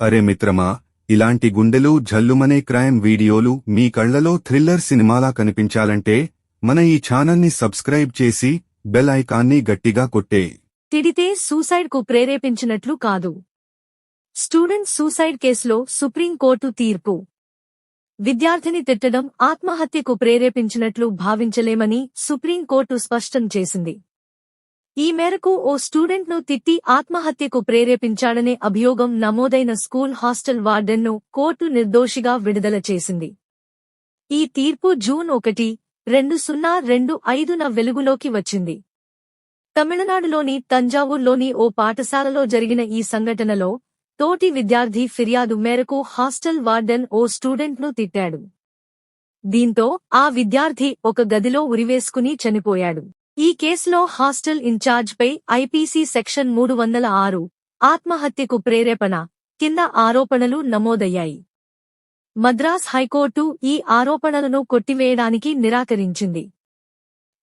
అరే మిత్రమా ఇలాంటి గుండెలు జల్లుమనే క్రైమ్ వీడియోలు మీ కళ్ళలో థ్రిల్లర్ సినిమాలా కనిపించాలంటే మన ఈ ఛానల్ని సబ్స్క్రైబ్ చేసి బెల్ ఐకాన్ని గట్టిగా కొట్టే. తిడితే సూసైడ్కు ప్రేరేపించినట్లు కాదు. స్టూడెంట్ సూసైడ్ కేసులో సుప్రీంకోర్టు తీర్పు. విద్యార్థిని తిట్టడం ఆత్మహత్యకు ప్రేరేపించినట్లు భావించలేమని సుప్రీంకోర్టు స్పష్టం చేసింది. ఈ మేరకు ఓ స్టూడెంట్ను తిట్టి ఆత్మహత్యకు ప్రేరేపించాడనే అభియోగం నమోదైన స్కూల్ హాస్టల్ వార్డెన్ను కోర్టు నిర్దోషిగా విడుదల చేసింది. ఈ తీర్పు జూన్ ఒకటి రెండు సున్నా రెండు ఐదున వెలుగులోకి వచ్చింది. తమిళనాడులోని తంజావూర్లోని ఓ పాఠశాలలో జరిగిన ఈ సంఘటనలో తోటి విద్యార్థి ఫిర్యాదు మేరకు హాస్టల్ వార్డెన్ ఓ స్టూడెంట్ను తిట్టాడు. దీంతో ఆ విద్యార్థి ఒక గదిలో ఉరివేసుకుని చనిపోయాడు. ఈ కేసులో హాస్టల్ ఇన్ఛార్జ్పై ఐపీసీ సెక్షన్ మూడు వందల ఆరు ఆత్మహత్యకు ప్రేరేపణ కింద ఆరోపణలు నమోదయ్యాయి. మద్రాస్ హైకోర్టు ఈ ఆరోపణలను కొట్టివేయడానికి నిరాకరించింది.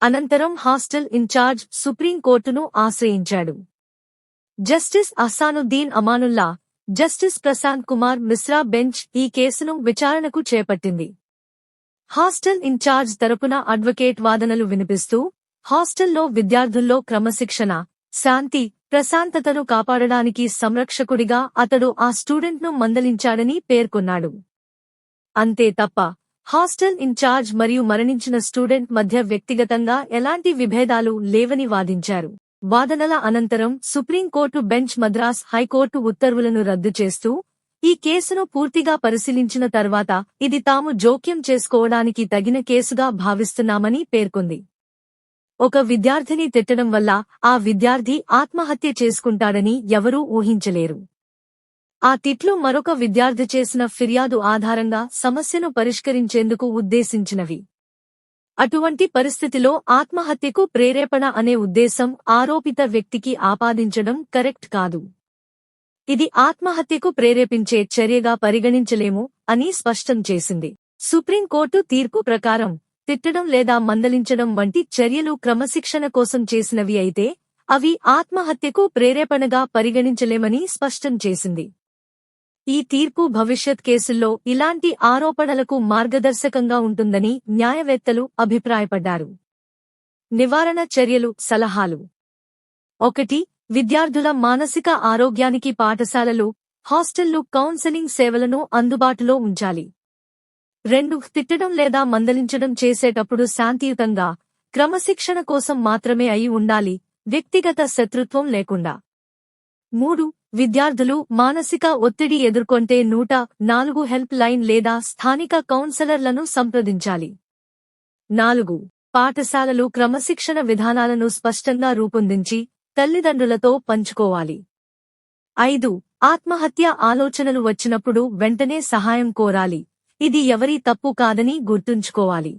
అనంతరం హాస్టల్ ఇన్ఛార్జ్ సుప్రీంకోర్టును ఆశ్రయించాడు. Justice Ahsanuddin Amanullah justice Prashant Kumar Mishra bench ఈ కేసును విచారణకు చేపట్టింది. హాస్టల్ ఇన్ఛార్జ్ తరపున అడ్వకేట్ వాదనలు వినిపిస్తూ హాస్టల్లో విద్యార్థుల్లో క్రమశిక్షణ శాంతి ప్రశాంతతను కాపాడడానికి సంరక్షకుడిగా అతడు ఆ స్టూడెంట్ను మందలించాడని పేర్కొన్నాడు. అంతే తప్ప హాస్టల్ ఇన్ఛార్జ్ మరియు మరణించిన స్టూడెంట్ మధ్య వ్యక్తిగతంగా ఎలాంటి విభేదాలు లేవని వాదించారు. వాదనల అనంతరం సుప్రీంకోర్టు బెంచ్ మద్రాస్ హైకోర్టు ఉత్తర్వులను రద్దు చేస్తూ ఈ కేసును పూర్తిగా పరిశీలించిన తర్వాత ఇది తాము జోక్యం చేసుకోవడానికి తగిన కేసుగా భావిస్తున్నామని పేర్కొంది. ఒక విద్యార్థిని తిట్టడం వల్ల ఆ విద్యార్థి ఆత్మహత్య చేసుకుంటాడని ఎవరూ ఊహించలేరు. ఆ తిట్లు మరొక విద్యార్థి చేసిన ఫిర్యాదు ఆధారంగా సమస్యను పరిష్కరించేందుకు ఉద్దేశించినవి. అటువంటి పరిస్థితిలో ఆత్మహత్యకు ప్రేరేపణ అనే ఉద్దేశం ఆరోపిత వ్యక్తికి ఆపాదించడం కరెక్ట్ కాదు. ఇది ఆత్మహత్యకు ప్రేరేపించే చర్యగా పరిగణించలేము అని స్పష్టం చేసింది. సుప్రీంకోర్టు తీర్పు ప్రకారం తిట్టడం లేదా మందలించడం వంటి చర్యలు క్రమశిక్షణ కోసం చేసినవి అయితే అవి ఆత్మహత్యకు ప్రేరేపణగా పరిగణించలేమని స్పష్టం చేసింది. ఈ తీర్పు భవిష్యత్ కేసుల్లో ఇలాంటి ఆరోపణలకు మార్గదర్శకంగా ఉంటుందని న్యాయవేత్తలు అభిప్రాయపడ్డారు. నివారణ చర్యలు సలహాలు. ఒకటి విద్యార్థుల మానసిక ఆరోగ్యానికి పాఠశాలలు హాస్టళ్ళు కౌన్సెలింగ్ సేవలను అందుబాటులో ఉంచాలి. రెండు తిట్టడం లేదా మందలించడం చేసేటప్పుడు శాంతియుతంగా క్రమశిక్షణ కోసం మాత్రమే అయి ఉండాలి వ్యక్తిగత శత్రుత్వం లేకుండా. మూడు విద్యార్థులు మానసిక ఒత్తిడి ఎదుర్కొంటే నూట నాలుగు హెల్ప్ లైన్ లేదా స్థానిక కౌన్సెలర్లను సంప్రదించాలి. నాలుగు పాఠశాలలు క్రమశిక్షణ విధానాలను స్పష్టంగా రూపొందించి తల్లిదండ్రులతో పంచుకోవాలి. ఐదు ఆత్మహత్య ఆలోచనలు వచ్చినప్పుడు వెంటనే సహాయం కోరాలి. ఇది ఎవరి తప్పు కాదని గుర్తుంచుకోవాలి.